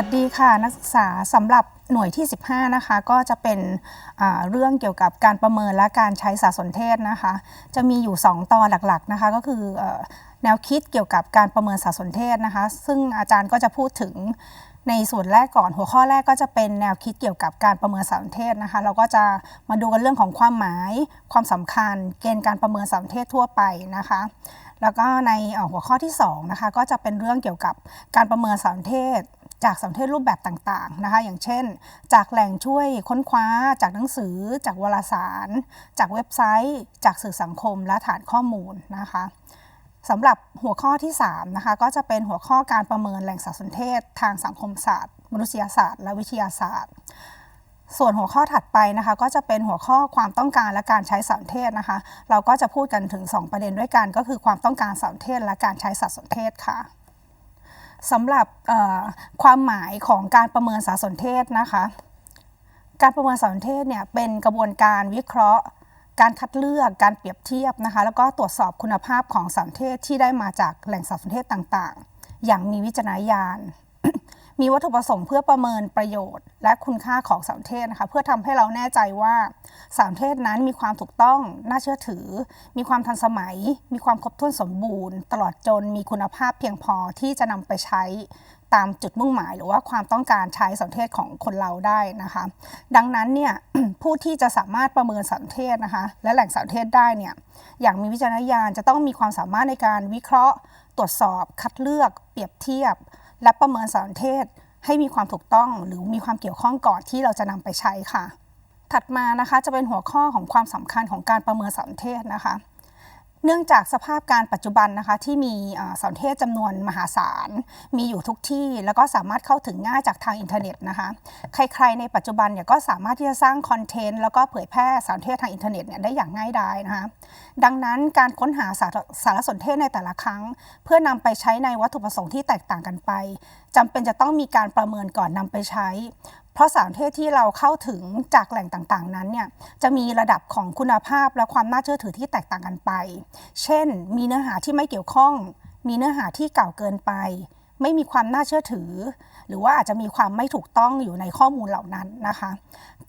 วัสดีค่ะนักศึกษาสำหรับหน่วยที่ 15 นะคะ ก็จะเป็นเรื่องเกี่ยวกับการประเมินและการใช้สารสนเทศนะคะ จะมีอยู่ 2 ตอนหลักๆนะคะ ก็คือแนวคิดเกี่ยวกับการประเมินสารสนเทศนะคะ ซึ่งอาจารย์ก็จะพูดถึง ในส่วนแรกก่อนหัวข้อแรกก็จะเป็นแนวคิดเกี่ยวกับการประเมินสารเทศนะคะ เราก็จะมาดูกันเรื่องของความหมาย ความสำคัญ เกณฑ์การประเมินสารเทศทั่วไปนะคะ แล้วก็ในหัวข้อที่2นะคะก็จะเป็นเรื่องเกี่ยวกับการประเมินสารเทศจากสารเทศรูปแบบต่างๆนะคะ อย่างเช่น จากแหล่งช่วยค้นคว้า จากหนังสือ จากวารสาร จากเว็บไซต์ จากสื่อสังคมและฐานข้อมูลนะคะ สำหรับหัวข้อที่3นะคะก็จะเป็นหัวข้อการประเมินแหล่งสารสนเทศ ทางสังคมศาสตร์ มนุษยศาสตร์ และวิทยาศาสตร์ ส่วนหัวข้อถัดไปนะคะก็จะเป็นหัวข้อความต้องการและการใช้สารสนเทศนะคะ เราก็จะพูดกันถึง 2 ประเด็นด้วยกัน ก็คือความต้องการสารสนเทศและการใช้สารสนเทศค่ะสำหรับความหมายของการประเมินสารสนเทศนะคะ การประเมินสารสนเทศเนี่ยเป็นกระบวนการวิเคราะห์ การคัดเลือกการเปรียบเทียบนะคะ แล้วก็ตรวจสอบคุณภาพของสารสนเทศที่ได้มาจากแหล่งสารสนเทศต่างๆ อย่างมีวิจารณญาณ มีวัตถุประสงค์เพื่อประเมินประโยชน์ และคุณค่าของสารสนเทศนะคะ เพื่อทำให้เราแน่ใจว่าสารสนเทศนั้นมีความถูกต้อง น่าเชื่อถือ มีความทันสมัย มีความครบถ้วนสมบูรณ์ ตลอดจนมีคุณภาพเพียงพอที่จะนำไปใช้ ตามจุดมุ่งหมาย หรือว่าความต้องการใช้สารสนเทศของคนเราได้นะคะ ดังนั้นเนี่ยผู้ที่จะสามารถประเมินสารสนเทศนะคะ และแหล่งสารสนเทศได้เนี่ยอย่างมีวิจารณญาณจะต้องมีความสามารถในการวิเคราะห์ ตรวจสอบ คัดเลือก เปรียบเทียบ และประเมินสารสนเทศ ให้มีความถูกต้องหรือมีความเกี่ยวข้องก่อนที่เราจะนำไปใช้ค่ะ ถัดมานะคะจะเป็นหัวข้อของความสำคัญของการประเมินสารสนเทศนะคะ เนื่องจากสภาพการปัจจุบันนะคะที่มีสารสนเทศจำนวนมหาศาล มีอยู่ทุกที่ แล้วก็สามารถเข้าถึงง่ายจากทางอินเทอร์เน็ตนะคะใครๆในปัจจุบันเนี่ยก็สามารถที่จะสร้างคอนเทนต์แล้วก็เผยแพร่สารสนเทศทางอินเทอร์เน็ตเนี่ยได้อย่างง่ายดายนะคะดังนั้นการค้นหาสารสารสนเทศในแต่ละครั้ง เพื่อนำไปใช้ในวัตถุประสงค์ที่แตกต่างกันไปจำเป็นจะต้องมีการประเมินก่อนนำไปใช้ เพราะสารเทศที่เราเข้าถึงจากแหล่งต่างๆ นั้นเนี่ยจะมีระดับของคุณภาพและความน่าเชื่อถือที่แตกต่างกันไป เช่น มีเนื้อหาที่ไม่เกี่ยวข้อง มีเนื้อหาที่เก่าเกินไป ไม่มีความน่าเชื่อถือ หรือว่าอาจจะมีความไม่ถูกต้องอยู่ในข้อมูลเหล่านั้นนะคะ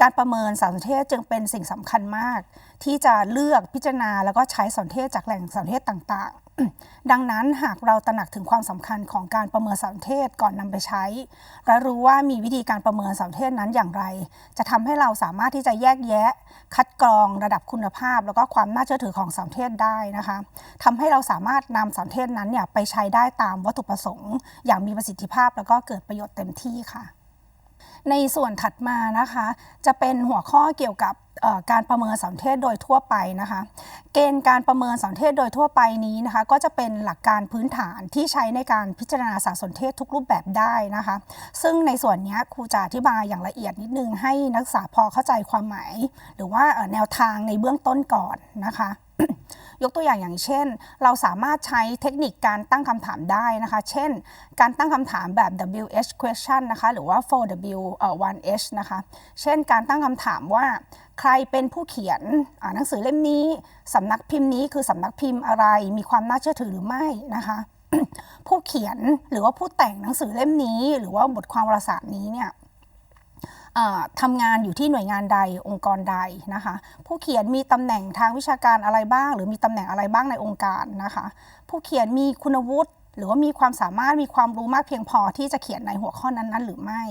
การประเมินสารเทศจึงเป็นสิ่งสำคัญมาก ที่จะเลือกพิจารณาแล้วก็ใช้สารสนเทศจากแหล่งสารสนเทศต่างๆ ดังนั้นหากเราตระหนักถึงความสำคัญของการประเมินสารเทศก่อนนำไปใช้ และรู้ว่ามีวิธีการประเมินสารเทศนั้นอย่างไร จะทำให้เราสามารถที่จะแยกแยะ คัดกรองระดับคุณภาพ แล้วก็ความน่าเชื่อถือของสารเทศได้นะคะทำให้เราสามารถนำสารเทศนั้นเนี่ยไปใช้ได้ตามวัตถุประสงค์ อย่างมีประสิทธิภาพแล้วก็เกิดประโยชน์เต็มที่ค่ะ ในส่วนถัดมานะคะ จะเป็นหัวข้อเกี่ยวกับการประเมินสารสนเทศโดยทั่วไปนะคะ เกณฑ์การประเมินสารสนเทศโดยทั่วไปนี้นะคะ ก็จะเป็นหลักการพื้นฐานที่ใช้ในการพิจารณาสารสนเทศทุกรูปแบบได้นะคะ ซึ่งในส่วนนี้ครูจะอธิบายอย่างละเอียดนิดนึงให้นักศึกษาพอเข้าใจความหมาย หรือว่าแนวทางในเบื้องต้นก่อนนะคะ ยกตัวอย่างอย่างเช่น เราสามารถใช้เทคนิคการตั้งคำถามได้นะคะ เช่น การตั้งคำถามแบบ WH question นะคะหรือว่า 4W เอ่อ 1H นะคะ เช่น การตั้งคำถามว่าใครเป็นผู้เขียนหนังสือเล่มนี้สำนักพิมพ์นี้คือสำนักพิมพ์อะไร มีความน่าเชื่อถือหรือไม่นะคะผู้เขียนหรือว่าผู้แต่งหนังสือเล่มนี้ หรือว่าบทความวารสารนี้เนี่ย ทำงานอยู่ที่หน่วยงานใดองค์กรใดนะคะ ผู้เขียนมีตำแหน่งทางวิชาการอะไรบ้าง หรือมีตำแหน่งอะไรบ้างในองค์การนะคะ ผู้เขียนมีคุณวุฒิหรือว่ามีความสามารถมีความรู้มากเพียงพอที่จะเขียนในหัวข้อนั้นๆ หรือไม่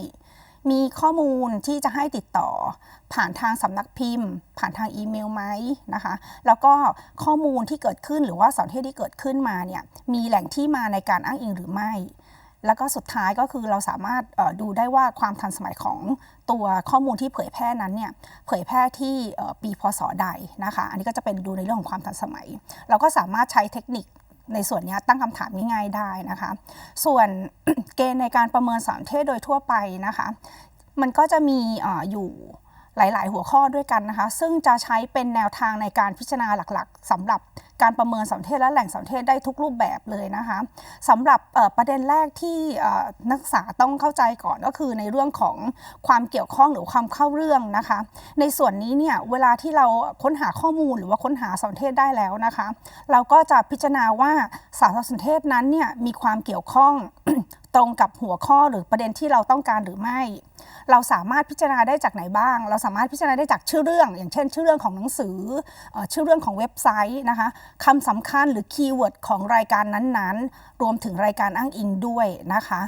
มีข้อมูลที่จะให้ติดต่อ ผ่านทางสำนักพิมพ์ ผ่านทางอีเมลไหมนะคะ แล้วก็ข้อมูลที่เกิดขึ้นหรือว่าสารเทศที่เกิดขึ้นมาเนี่ยมีแหล่งที่มาในการอ้างอิงหรือไม่ แล้วก็สุดท้ายก็คือเราสามารถดูได้ว่าความทันสมัยของตัวข้อมูลที่เผยแพร่นั้นเนี่ยเผยแพร่ที่ปีพศใดนะคะ อันนี้ก็จะเป็นดูในเรื่องของความทันสมัย เราก็สามารถใช้เทคนิคในส่วนนี้ตั้งคำถามง่ายๆได้นะคะ ส่วนเกณฑ์ในการประเมินสารเทศโดยทั่วไปนะคะ มันก็จะมีออยู่ หลาย ๆ หัวข้อด้วยกันนะคะ ซึ่งจะใช้เป็นแนวทางในการพิจารณาหลัก ๆสำหรับการประเมินสารเทศและแหล่งสารเทศได้ทุกรูปแบบเลยนะคะสำหรับประเด็นแรกที่นักศึกษาต้องเข้าใจก่อนก็คือในเรื่องของความเกี่ยวข้องหรือความเข้าเรื่องนะคะ ในส่วนนี้เนี่ยเวลาที่เราค้นหาข้อมูลหรือว่าค้นหาสารเทศได้แล้วนะคะ เราก็จะพิจารณาว่าสารสนเทศนั้นเนี่ยมีความเกี่ยวข้อง รงกับหัวข้อหรือประเด็นที่เราต้องการหรือไม่ เราสามารถพิจารณาได้จากไหนบ้าง เราสามารถพิจารณาได้จากชื่อเรื่อง อย่างเช่น ชื่อเรื่องของหนังสือชื่อเรื่องของเว็บไซต์นะคะคำสำคัญหรือคีย์เวิร์ดของรายการนั้นๆ รวมถึงรายการอ้างอิงด้วยนะคะ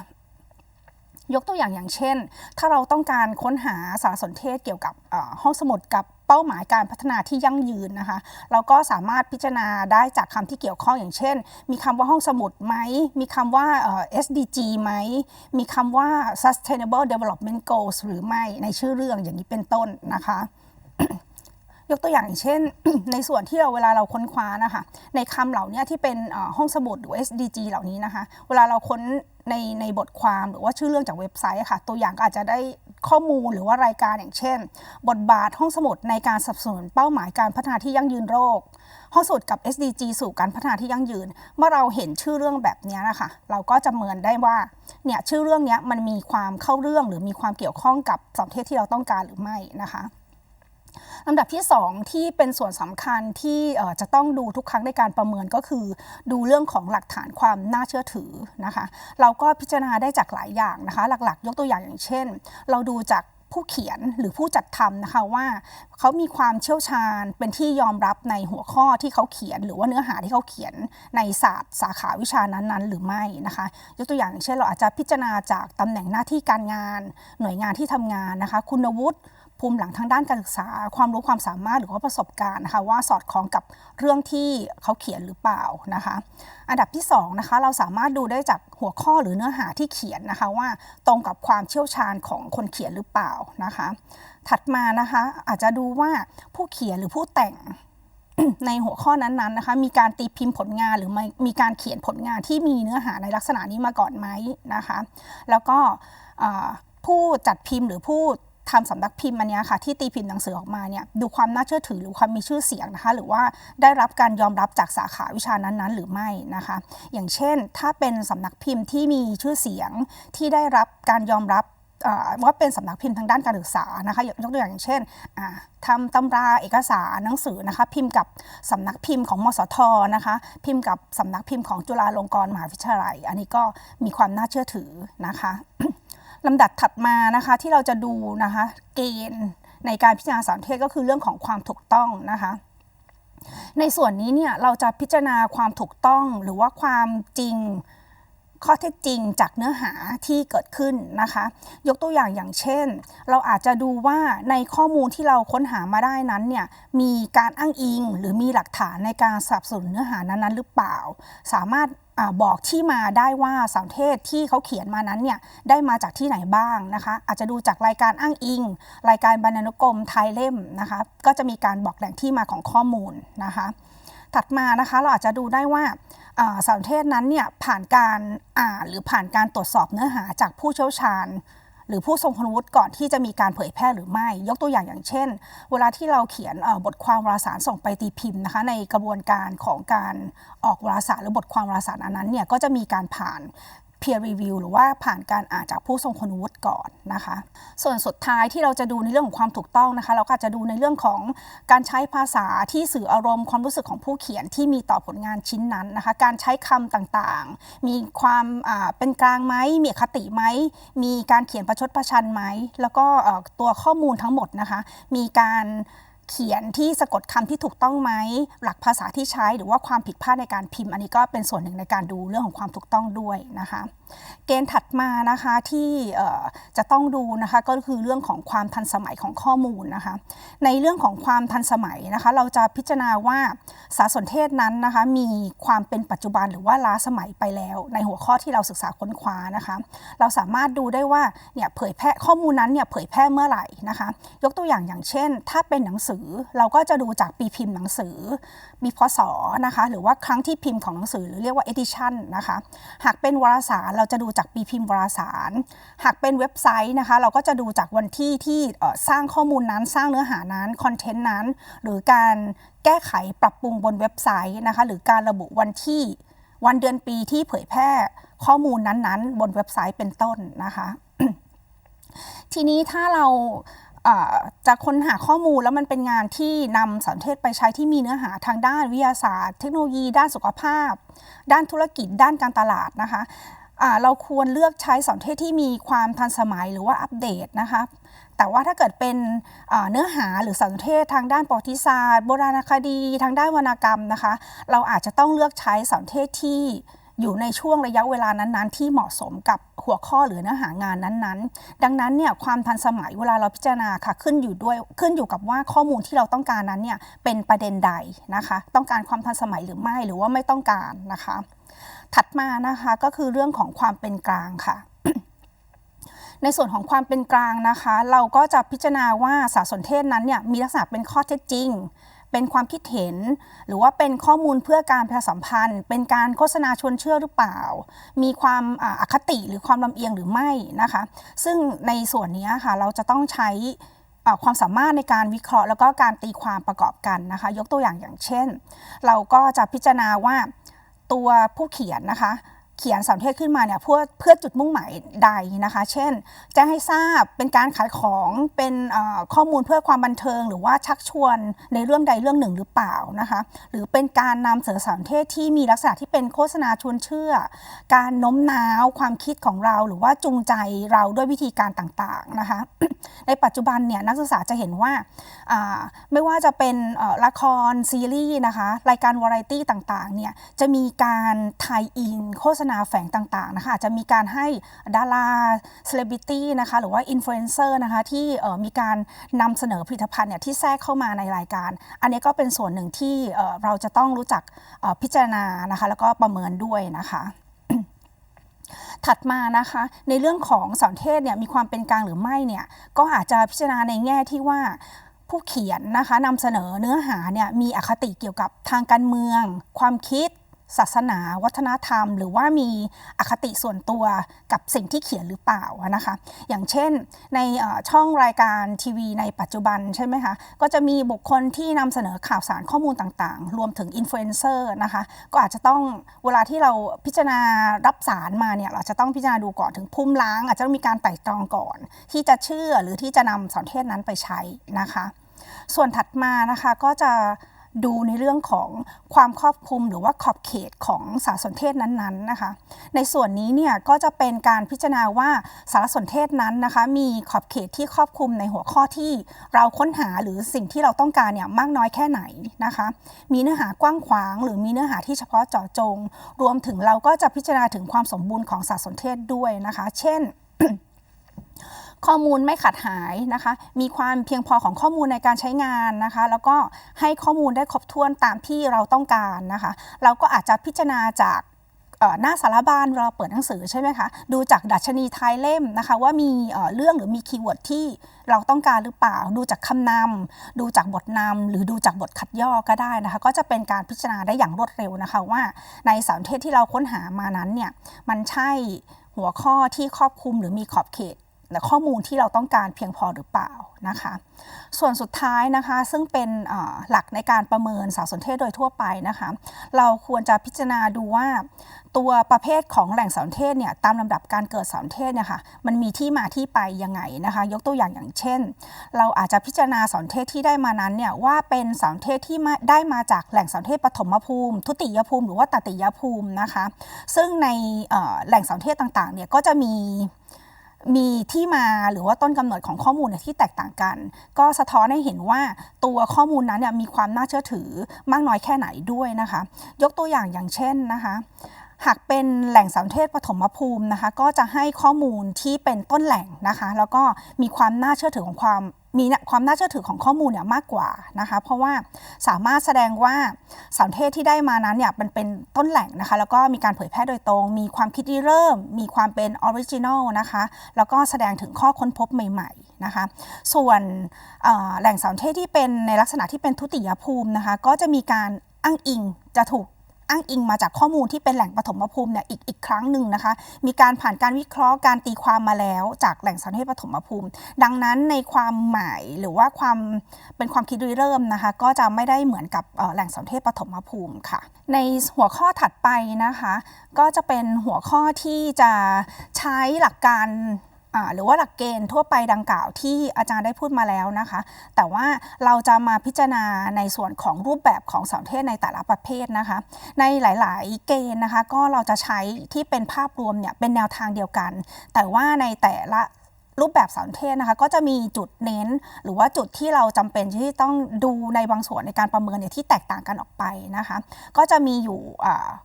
ยกตัวอย่างอย่างเช่น ถ้าเราต้องการค้นหาสารสนเทศเกี่ยวกับห้องสมุดกับ เป้าหมายการพัฒนาที่ยั่งยืนนะคะเราก็สามารถพิจารณาได้จากคำที่เกี่ยวข้องอย่างเช่น มีคำว่าห้องสมุดไหม มีคำว่าเอ่อ SDG ไหม มีคำว่า Sustainable Development Goals หรือไม่ในชื่อเรื่องอย่างนี้เป็นต้นนะคะยกตัวอย่างเช่น ในส่วนที่เราเวลาเราค้นคว้านะคะในคำเหล่านี้ที่เป็นห้องสมุดหรือ SDG เหล่านี้นะคะ เวลาเราค้น ในในบทความหรือว่าชื่อเรื่องจากเว็บไซต์ค่ะ ตัวอย่างก็อาจจะได้ข้อมูลหรือว่ารายการอย่างเช่น บทบาทห้องสมุดในการสนับสนุนเป้าหมายการพัฒนาที่ยั่งยืนโรค ห้องสมุดกับ SDG สู่การพัฒนาที่ยั่งยืน เมื่อเราเห็นชื่อเรื่องแบบนี้นะคะ เราก็จะเมินได้ว่าเนี่ยชื่อเรื่องนี้มันมีความเข้าเรื่องหรือมีความเกี่ยวข้องกับสองเทศที่เราต้องการหรือไม่นะคะ ลำดับที่ 2 ที่เป็นส่วนสำคัญที่จะต้องดูทุกครั้งในการประเมินก็คือ ดูเรื่องของหลักฐานความน่าเชื่อถือนะคะเราก็พิจารณาได้จากหลายอย่างนะคะหลักๆ ยกตัวอย่างอย่างเช่น เราดูจากผู้เขียนหรือผู้จัดทำนะคะว่าเขามีความเชี่ยวชาญเป็นที่ยอมรับในหัวข้อที่เขาเขียน หรือว่าเนื้อหาที่เขาเขียนในศาสตร์สาขาวิชานั้นๆ หรือไม่นะคะยกตัวอย่างเช่นเราอาจจะพิจารณาจากตำแหน่งหน้าที่การงาน หน่วยงานที่ทำงานนะคะ คุณวุฒิ ภูมิหลังทางด้านการศึกษา ความรู้ความสามารถหรือว่าประสบการณ์นะคะว่าสอดคล้องกับเรื่องที่เขาเขียนหรือเปล่านะคะ อันดับที่2นะคะเราสามารถดูได้จากหัวข้อหรือเนื้อหาที่เขียนนะคะว่าตรงกับความเชี่ยวชาญของคนเขียนหรือเปล่านะคะ ถัดมานะคะอาจจะดูว่าผู้เขียนหรือผู้แต่งในหัวข้อนั้นๆนะคะ มีการตีพิมพ์ผลงานหรือม,มีการเขียนผลงานที่มีเนื้อหาในลักษณะนี้มาก่อนไหมนะคะ แล้วก็ผู้จัดพิมพ์หรือผู้ ทำสำนักพิมพ์อันเนี้ยค่ะที่ตีพิมพ์หนังสือออกมาเนี่ยดูความน่าเชื่อถือหรือความมีชื่อเสียงนะคะหรือว่าได้รับการยอมรับจากสาขาวิชานั้นๆ หรือไม่นะคะ อย่างเช่น ถ้าเป็นสำนักพิมพ์ที่มีชื่อเสียงที่ได้รับการยอมรับว่าเป็นสำนักพิมพ์ทางด้านการศึกษานะคะยกตัวอย่างอย่างเช่นอ่าทำตำราเอกสารหนังสือนะคะพิมพ์กับสำนักพิมพ์ของมสทนะคะพิมพ์กับสำนักพิมพ์ของจุฬาลงกรณ์มหาวิทยาลัย อันนี้ก็มีความน่าเชื่อถือนะคะ ลำดับถัดมานะคะที่เราจะดูนะคะเกณฑ์ในการพิจารณาสารเทศก็คือเรื่องของความถูกต้องนะคะในส่วนนี้เนี่ยเราจะพิจารณาความถูกต้องหรือว่าความจริงข้อเท็จจริงจากเนื้อหาที่เกิดขึ้นนะคะ ยกตัวอย่างอย่างเช่น เราอาจจะดูว่าในข้อมูลที่เราค้นหามาได้นั้นเนี่ยมีการอ้างอิงหรือมีหลักฐานในการสนับสนุนเนื้อหานั้นๆหรือเปล่า สามารถ อบอกที่มาได้ว่าสังเทศที่เขาเขียนมานั้นเนี่ยได้มาจากที่ไหนบ้างนะคะ อาจจะดูจากรายการอ้างอิง รายการบรรณานุกรมไทยเล่มนะคะ ก็จะมีการบอกแหล่งที่มาของข้อมูลนะคะ ถัดมานะคะเราอาจจะดูได้ว่าอ่าสารเทศนั้นเนี่ยผ่านการอ่านหรือผ่านการตรวจสอบเนื้อหาจากผู้เชี่ยวชาญ หรือผู้ทรงคุณวุฒิก่อนที่จะมีการเผยแพร่หรือไม่ ยกตัวอย่างอย่างเช่น เวลาที่เราเขียนบทความวารสารส่งไปตีพิมพ์นะคะในกระบวนการของการออกวารสารหรือบทความวารสารอันนั้นเนี่ยก็จะมีการผ่าน peer review หรือว่าผ่านการอ่านจากผู้ทรงคุณวุฒิก่อนนะคะ ส่วนสุดท้ายที่เราจะดูในเรื่องของความถูกต้องนะคะ เราก็จะดูในเรื่องของการใช้ภาษาที่สื่ออารมณ์ความรู้สึกของผู้เขียนที่มีต่อผลงานชิ้นนั้นนะคะ การใช้คำต่างๆ มีความเป็นกลางไหมมีคติไหมมีการเขียนประชดประชันไหมแล้วก็ตัวข้อมูลทั้งหมดนะคะ มีการ เขียนที่สะกดคำที่ถูกต้องไหมหลักภาษาที่ใช้หรือว่าความผิดพลาดในการพิมพ์ อันนี้ก็เป็นส่วนหนึ่งในการดูเรื่องของความถูกต้องด้วยนะคะ เกณฑ์ถัดมานะคะที่จะต้องดูนะคะก็คือเรื่องของความทันสมัยของข้อมูลนะคะ ในเรื่องของความทันสมัยนะคะ เราจะพิจารณาว่าสารสนเทศนั้นนะคะมีความเป็นปัจจุบันหรือว่าล้าสมัยไปแล้ว ในหัวข้อที่เราศึกษาค้นคว้านะคะ เราสามารถดูได้ว่าเนี่ยเผยแพร่ข้อมูลนั้นเนี่ยเผยแพร่เมื่อไหร่นะคะ ยกตัวอย่างอย่างเช่น ถ้าเป็นหนังสือเราก็จะดูจากปีพิมพ์หนังสือ มีพศนะคะ หรือว่าครั้งที่พิมพ์ของหนังสือหรือเรียกว่า edition นะคะ หากเป็นวารสารเราจะดูจากปีพิมพ์วารสาร หากเป็นเว็บไซต์นะคะ เราก็จะดูจากวันที่ที่สร้างข้อมูลนั้นสร้างเนื้อหานั้นคอนเทนต์นั้น หรือการแก้ไขปรับปรุงบนเว็บไซต์นะคะ หรือการระบุวันที่วันเดือนปีที่เผยแพร่ข้อมูลนั้นๆ บนเว็บไซต์เป็นต้นนะคะ ทีนี้ถ้าเรา จะค้นหาข้อมูลแล้วมันเป็นงานที่นำสันเทศไปใช้ที่มีเนื้อหาทางด้านวิทยาศาสตร์ เทคโนโลยี ด้านสุขภาพ ด้านธุรกิจ ด้านการตลาดนะคะเราควรเลือกใช้สอนเทศที่มีความทันสมัยหรือว่าอัปเดตนะคะแต่ว่าถ้าเกิดเป็นเนื้อหาหรือสอนเทศทางด้านประวัติศาสตร์ โบราณคดี ทางด้านวรรณกรรมนะคะ เราอาจจะต้องเลือกใช้สอนเทศที่ อยู่ในช่วงระยะเวลานั้นๆ ที่เหมาะสมกับหัวข้อหรือเนื้อหางานนั้นๆ ดังนั้นเนี่ยความทันสมัยเวลาเราพิจารณาค่ะขึ้นอยู่ด้วยขึ้นอยู่กับว่าข้อมูลที่เราต้องการนั้นเนี่ยเป็นประเด็นใดนะคะ ต้องการความทันสมัยหรือไม่หรือว่าไม่ต้องการนะคะ ถัดมานะคะก็คือเรื่องของความเป็นกลางค่ะในส่วนของความเป็นกลางนะคะ เราก็จะพิจารณาว่าสารสนเทศนั้นเนี่ยมีลักษณะเป็นข้อเท็จจริง เป็นความคิดเห็น หรือว่าเป็นข้อมูลเพื่อการประชาสัมพันธ์ เป็นการโฆษณาชวนเชื่อหรือเปล่า มีความอคติหรือความลำเอียงหรือไม่นะคะ ซึ่งในส่วนนี้ค่ะเราจะต้องใช้ความสามารถในการวิเคราะห์ แล้วก็การตีความประกอบกันนะคะ ยกตัวอย่างอย่างเช่น เราก็จะพิจารณาว่าตัวผู้เขียนนะคะ เขียนสอนเทศขึ้นมาเนี่ยเพื่อเพื่อจุดมุ่งหมายใดนะคะ เช่นแจ้งให้ทราบเป็นการขายของเป็นข้อมูลเพื่อความบันเทิง หรือว่าชักชวนในเรื่องใดเรื่องหนึ่งหรือเปล่านะคะหรือเป็นการนำเสนอสอนเทศที่มีลักษณะที่เป็นโฆษณาชวนเชื่อ การโน้มน้าวความคิดของเรา หรือว่าจูงใจเราด้วยวิธีการต่างๆนะคะในปัจจุบันเนี่ยนักศึกษาจะเห็นว่าไม่ว่าจะเป็นละครซีรีส์นะคะรายการวาไรตี้ต่างๆเนี่ยจะมีการไทยอินโฆษณาแฝงต่างๆนะคะอาจจะมีการให้ดาราเซเลบริตี้นะคะหรือว่าอินฟลูเอนเซอร์นะคะที่มีการนำเสนอผลิตภัณฑ์เนี่ยที่แทรกเข้ามาในรายการ อันนี้ก็เป็นส่วนหนึ่งที่เราจะต้องรู้จักพิจารณานะคะแล้วก็ประเมินด้วยนะคะถัดมานะคะในเรื่องของสอนเทศเนี่ยมีความเป็นกลางหรือไม่เนี่ยก็อาจจะพิจารณาในแง่ที่ว่าผู้เขียนนะคะนำเสนอเนื้อหาเนี่ยมีอคติเกี่ยวกับทางการเมือง ความคิด ศาสนา วัฒนธรรม หรือว่ามีอคติส่วนตัวกับสิ่งที่เขียนหรือเปล่านะคะ อย่างเช่นในช่องรายการทีวีในปัจจุบันใช่ไหมคะ ก็จะมีบุคคลที่นำเสนอข่าวสารข้อมูลต่างๆ รวมถึงอินฟลูเอนเซอร์นะคะ ก็อาจจะต้องเวลาที่เราพิจารณารับสารมาเนี่ยเราจะต้องพิจารณาดูก่อนถึงพุ่มล้าง อาจจะต้องมีการไต่ตรองก่อน ที่จะเชื่อหรือที่จะนำสอนเทศนั้นไปใช้นะคะ ส่วนถัดมานะคะก็จะ ดูในเรื่องของความครอบคลุมหรือว่าขอบเขตของสารสนเทศนั้นๆนะคะ ในส่วนนี้เนี่ยก็จะเป็นการพิจารณาว่าสารสนเทศนั้นนะคะ มีขอบเขตที่ครอบคลุมในหัวข้อที่เราค้นหาหรือสิ่งที่เราต้องการเนี่ยมากน้อยแค่ไหนนะคะ มีเนื้อหากว้างขวาง หรือมีเนื้อหาที่เฉพาะเจาะจง รวมถึงเราก็จะพิจารณาถึงความสมบูรณ์ของสารสนเทศด้วยนะคะ เช่น ข้อมูลไม่ขาดหายนะคะ มีความเพียงพอของข้อมูลในการใช้งานนะคะ แล้วก็ให้ข้อมูลได้ครบถ้วนตามที่เราต้องการนะคะ เราก็อาจจะพิจารณาจากหน้าสารบานเราเปิดหนังสือใช่ไหมคะ ดูจากดัชนีท้ายเล่มนะคะ ว่ามีเรื่องหรือมีคีย์เวิร์ดที่เราต้องการหรือเปล่า ดูจากคำนำดูจากบทนำหรือดูจากบทคัดย่อก็ได้นะคะ ก็จะเป็นการพิจารณาได้อย่างรวดเร็วนะคะว่าในสารเทศที่เราค้นหามานั้นเนี่ยมันใช่หัวข้อที่ครอบคลุมหรือมีขอบเขต ข้อมูลที่เราต้องการเพียงพอหรือเปล่านะคะ ส่วนสุดท้ายนะคะซึ่งเป็นหลักในการประเมินสารสนเทศโดยทั่วไปนะคะ เราควรจะพิจารณาดูว่า ตัวประเภทของแหล่งสารสนเทศเนี่ยตามลำดับการเกิดสารสนเทศเนี่ยค่ะมันมีที่มาที่ไปยังไงนะคะ ยกตัวอย่างอย่างเช่น เราอาจจะพิจารณาสารสนเทศที่ได้มานั้นเนี่ยว่าเป็นสารสนเทศที่ได้มาจากแหล่งสารสนเทศปฐมภูมิ ทุติยภูมิ หรือว่าตติยภูมินะคะ ซึ่งในแหล่งสารสนเทศต่างๆเนี่ยก็จะมี มีที่มาหรือว่าต้นกำเนิดของข้อมูลเนี่ยที่แตกต่างกัน ก็สะท้อนให้เห็นว่าตัวข้อมูลนั้นเนี่ยมีความน่าเชื่อถือมากน้อยแค่ไหนด้วยนะคะ ยกตัวอย่างอย่างเช่นนะคะหากเป็นแหล่งสารเทศปฐมภูมินะคะ ก็จะให้ข้อมูลที่เป็นต้นแหล่งนะคะ แล้วก็มีความน่าเชื่อถือของความ มีความน่าเชื่อถือของข้อมูลเนี่ยมากกว่านะคะ เพราะว่าสามารถแสดงว่าสารเทศที่ได้มานั้นเนี่ยมันเป็นต้นแหล่งนะคะ แล้วก็มีการเผยแพร่โดยตรง มีความคิดริเริ่ม มีความเป็นออริจินอลนะคะ แล้วก็แสดงถึงข้อค้นพบใหม่ๆนะคะ ส่วนแหล่งสารเทศที่เป็นในลักษณะที่เป็นทุติยภูมินะคะ ก็จะมีการอ้างอิงจะถูก อ้างอิงมาจากข้อมูลที่เป็นแหล่งปฐมภูมิเนี่ยอีกอีกครั้งหนึ่งนะคะ มีการผ่านการวิเคราะห์การตีความมาแล้ว จากแหล่งสารสนเทศปฐมภูมิ ดังนั้นในความหมายหรือว่าความเป็นความคิดริเริ่มนะคะ ก็จะไม่ได้เหมือนกับแหล่งสารเทศปฐมภูมิค่ะ ในหัวข้อถัดไปนะคะ ก็จะเป็นหัวข้อที่จะใช้หลักการ หรือว่าหลักเกณฑ์ทั่วไปดังกล่าวที่อาจารย์ได้พูดมาแล้วนะคะ แต่ว่าเราจะมาพิจารณาในส่วนของรูปแบบของสารสนเทศในแต่ละประเภทนะคะ ในหลาย ๆ เกณฑ์นะคะ ก็เราจะใช้ที่เป็นภาพรวมเนี่ยเป็นแนวทางเดียวกัน แต่ว่าในแต่ละ รูปแบบสารเทศนะคะ ก็จะมีจุดเน้น หรือว่าจุดที่เราจำเป็นที่ต้องดูในบางส่วนในการประเมินเนี่ยที่แตกต่างกันออกไปนะคะ ก็จะมีอยู่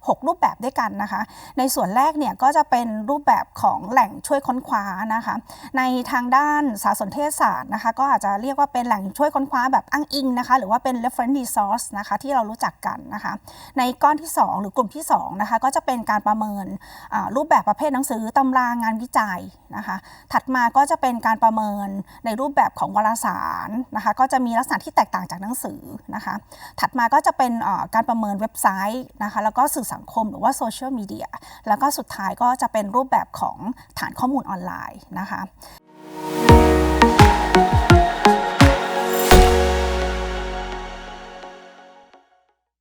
หกรูปแบบด้วยกันนะคะ ในส่วนแรกเนี่ยก็จะเป็นรูปแบบของแหล่งช่วยค้นคว้านะคะ ในทางด้านสารสนเทศศาสตร์นะคะ ก็อาจจะเรียกว่าเป็นแหล่งช่วยค้นคว้าแบบอ้างอิงนะคะ หรือว่าเป็น reference resource นะคะที่เรารู้จักกันนะคะ ในก้อนที่ 2 หรือกลุ่มที่2นะคะก็จะเป็นการประเมินรูปแบบประเภทหนังสือตำรางานวิจัยนะคะ ถัดมาก็จะเป็นการประเมินในรูปแบบของวารสารนะคะ ก็จะมีลักษณะที่แตกต่างจากหนังสือนะคะ ถัดมาก็จะเป็นการประเมินเว็บไซต์นะคะ แล้วก็สื่อสังคมหรือว่าโซเชียลมีเดีย แล้วก็สุดท้ายก็จะเป็นรูปแบบของฐานข้อมูลออนไลน์นะคะ